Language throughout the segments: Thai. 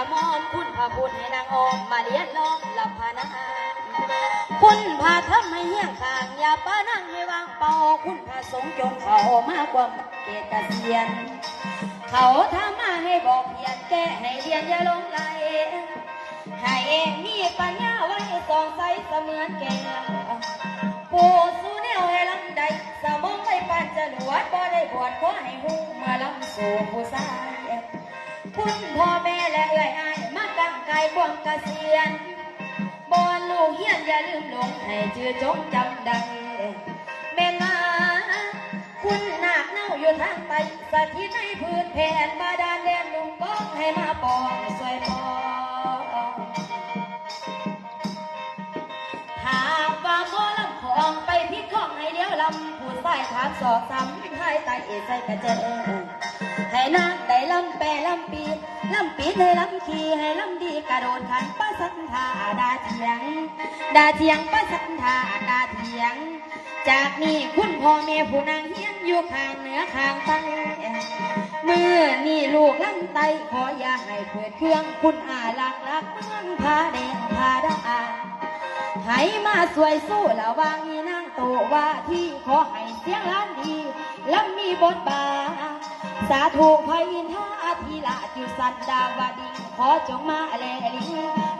เนื้อขมอมคุณพาบุญให้นางออมมาเลียนล้อมลับพานาคุณพาทำให้เฮี้ยงข้างอย่าป้านั่งให้วางเป่าคุณพาสงจงเขามากกว่าเกตเสียน เขาทำมาให้บอกเพียนแก้ให้เรียนอย่าลงไหลให้เองมีปัญญาไว้สองใสเสมือนแก้วปูสู้แนวให้ลำใดสมองไม่ปานจะหลวดบ่ได้บวชขอให้หูมาลำสู่ผู้ชาย คุณพ่อแม่และเอื้อยอายมาตั้งกลบ่วงเกษียณบอนลูกเฮียนอย่าลืมหลงให้ชื่อจงจำดังแม่นาคุณหนักเน่าอยู่ทางไตสถิตในพื้นแผ่นบาดาามสอบซ้ำให้ตายเอใส่กระเจให้นางได้ลำแปลำปีลำปีให้ลำขีให้ลำดีกระโดดขันป้าสันทาดาเทียง ดาเทียงป้าสันทาดาเทียง จากนี้คุณพ่อแม่ผู้นางเฮียงอยู่ข้างเหนือข้างใต้เมื่อนี่ลูกลำไตขออย่าให้เปิดเครื่องคุณอาลักลักเมืองพาแดงพาดาให้มาสวยสู้ละวางอีนางโตว่าที่ขอให้ เสียงล้านดีและมีบทบาทสาธุพยินทาทีละจุสันดาวดิงขอจงมาแลลิ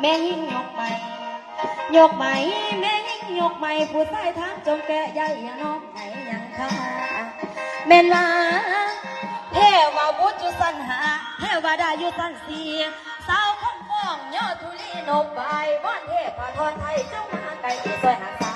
แม่ยิ่งยกใหม่ยกใหม่แม่ยิ่งยกใหม่ผู้ใต้ทางจงแก่ใหญ่ยังน้องให้ยังค่าแม่นว่าเทวาบุตรจุสันหาเทวดาอยู่สันสีสาวคำฟ้องยอดทุลีนบใบบ้านเทพทอนไทยเจ้ามาไก่สวยหาต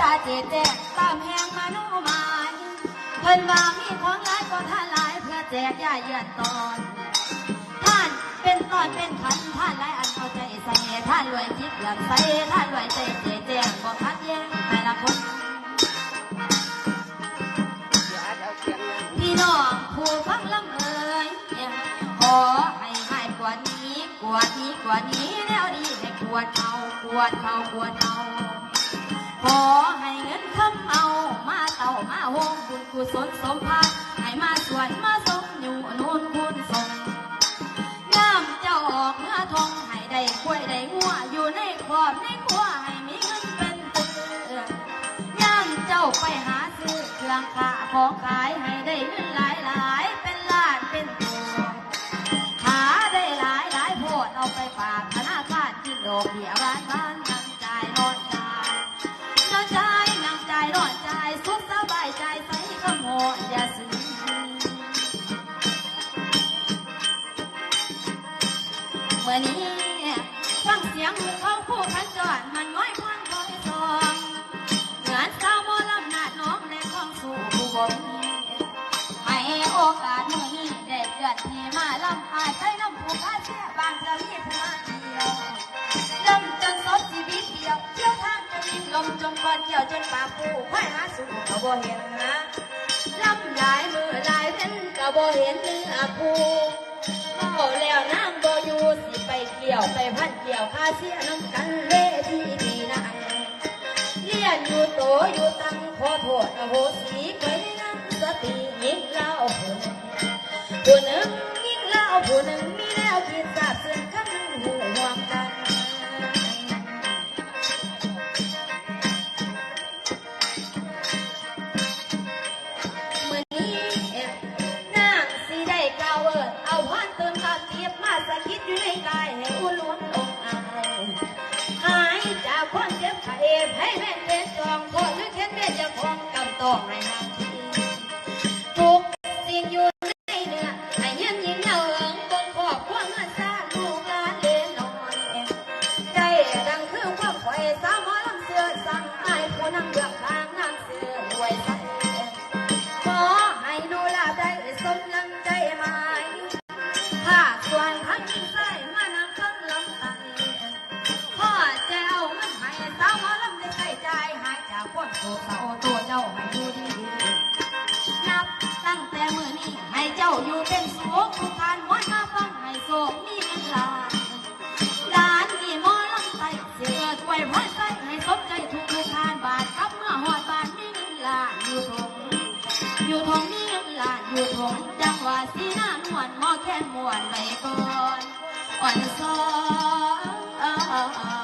ตาเจแจ้งตามแหงมาโนมายเพิ่นว่ามีของหลายก็ท่านหลายเพื่อแจกย่าเยือนตอน ท่านเป็นตอนเป็นขันท่านหลายอันเอาใจใส่ท่านรวยจิตเหลือมใสท่านรวยใจเจแจ้งบอกคัดแย้งแต่ละคนเดี๋ยวอาจเอาเสียงนะพี่น้องผู้ฟังลำเอ่ยขอให้หายกว่านี้กว่านี้กว่านี้แล้วดีให้กวดเอากวดเอากวดเอา ขอให้เงินคำเอามาเต่ามาโฮมบุญกุศลสมภารให้มาสวยมาสมอยู่นูนคุณทรงน้ำเจ้าออกเนื้อทองให้ได้กล้วยได้งัวอยู่ในครอบในครัวให้มีเงินเป็นเตือย่ามเจ้าไปหาซื้อเครื่องขาของขายให้ได้เงินหลายหลาย สียงของผู้ขันจอดมันง้อยควันคอยซองเหมือนสาวโมลำนาดน้องและของสู่ผู้บ่มีให้โอกาสมือนี้ได้เกิดที่มาลำอายใช้น้ำผู้ข้าเสียบางจะมีเพื่อเดียวลำจนสดชีวิตเดียวเที่ยวทางจนลิ้นลมจนก่อนเที่ยวจนปากปูค่อยหาสู่ก็บ่เห็นนะลำหลายมือหลายเว้นก็บ่เห็นเนื้อปูเมาแล้วน้ำบ่อยู่สิ ไปพันเกี่ยวข้าเสียน้ำกันเวทีดีนังเลี้ยนอยู่โตอยู่ตังขอโทษอโหสีไว้นั่งสติยิงเล่าผู้หนึ่งผู้หนึ่งยิงเล่าผู้หนึ่งมี จากคนเจ็บไข้ให้แม่นเจ็บจองโทษหรือเข็นเม็ดจะคองกำตองให้นา จาวาโศกเศร้าตัวเจ้าให้ดูดีนับตั้งแต่เมื่อนี้ให้เจ้าอยู่เป็นสุขทุกทานวันมาฟังให้โศกมีเงินล้านด้านนี้หมอลำไตเสือไว้พันใสให้สมใจทุกทุกทานบาทกับเมื่อหอดบานมีเงินล้านอยู่ตรงอยู่ทงนี้ลานอยู่ทงจังหวะสีหน้านวลหมอแค้นมวนไปก่อนอ่อนซ้อน